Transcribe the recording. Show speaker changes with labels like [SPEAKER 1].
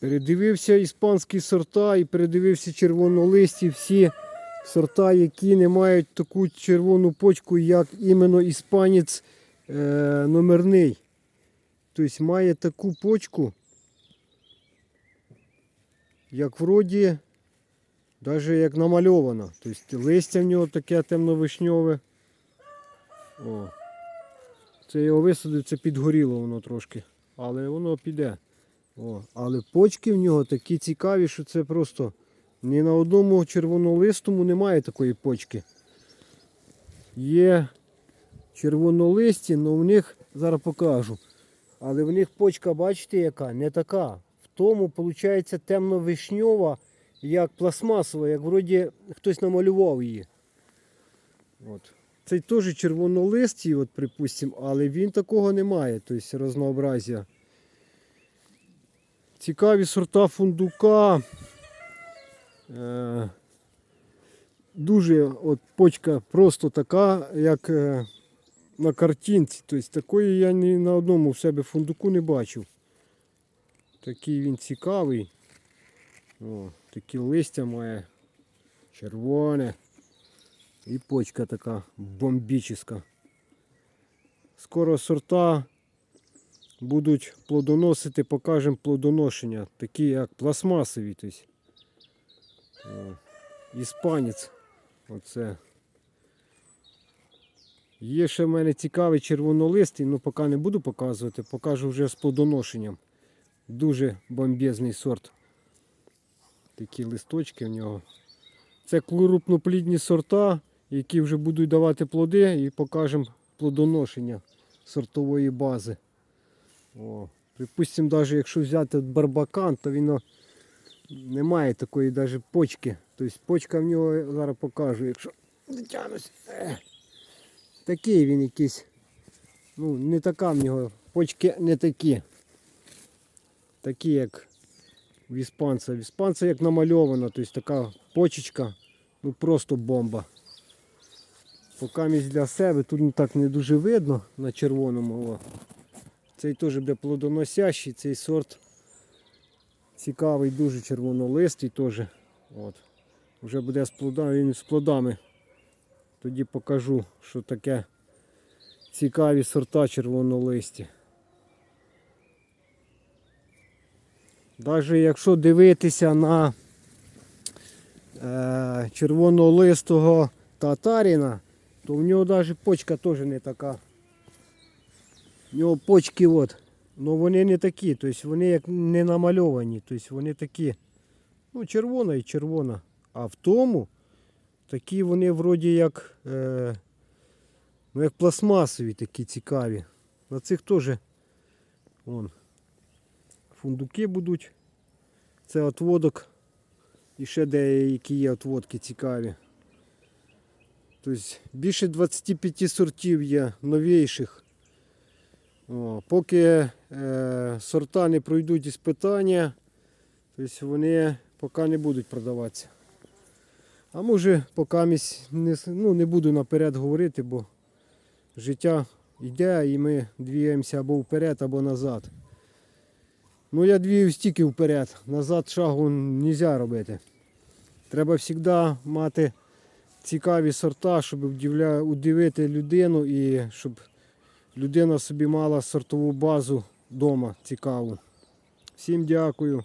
[SPEAKER 1] Передивився іспанські сорта і передивився червонолисті всі сорта, які не мають таку червону почку, як іменно іспанець е, номерний. Тобто має таку почку, як вроді, навіть як намальована. Тобто листя в нього таке темно-вишньове. О. Це його висадив, це підгоріло воно трошки. Але воно піде. О. Але почки в нього такі цікаві, що це просто ні на одному червонолистому немає такої почки. Є червонолисті, але в них зараз покажу. Але в них почка, бачите, яка? Не така. В тому, виходить, темно-вишньова, як пластмасова, як вроді хтось намалював її. От. Цей теж червонолистий, от, припустимо, але він такого не має, тобто разнообразія. Цікаві сорта фундука. Е, дуже от почка просто така, як е, на картинці. Тобто такої я ні на одному в себе фундуку не бачив. Такий він цікавий. О, такі листя має червоне. І почка така бомбічна. Скоро сорта будуть плодоносити, покажемо плодоношення, такі як пластмасові. Тобто. Іспанець. Оце. Є ще в мене цікавий червонолистий, але поки не буду показувати, покажу вже з плодоношенням. Дуже бомбезний сорт. Такі листочки в нього. Це крупноплідні сорта, які вже будуть давати плоди і покажемо плодоношення сортової бази. О, припустимо, навіть якщо взяти барбакан, то він не має такої навіть почки. Тобто почка в нього я зараз покажу, якщо дотягнусь. Е, Такий він якийсь. Ну, не така в нього. Почки не такі. Такі, як в іспанця. В іспанця як намальовано, тобто така почечка, ну просто бомба. Покамість для себе, тут так не дуже видно на червоному. Цей теж буде плодоносящий, цей сорт цікавий, дуже червонолистий теж. От. Вже буде з плодами, він з плодами. Тоді покажу, що таке цікаві сорта червонолисті. Навіть якщо дивитися на е, червонолистого татаріна, то в нього навіть почка теж не така. В нього почки от, ну вони не такі, тобто вони як не намальовані, тобто вони такі, ну червона і червона. А в тому такі вони вроді як, е, ну, як пластмасові такі цікаві. На цих теж вон, фундуки будуть. Це отводок. І ще деякі є отводки цікаві. Тобто більше 25 сортів є новіших. Поки е, сорта не пройдуть іспитання, тобто вони поки не будуть продаватися. А може, поки місь не, ну, не буду наперед говорити, бо життя йде і ми двіємося або вперед, або назад. Ну я двіюсь тільки вперед, назад шагу не можна робити. Треба завжди мати цікаві сорта, щоб удивити людину і щоб людина собі мала сортову базу вдома цікаву. Всім дякую.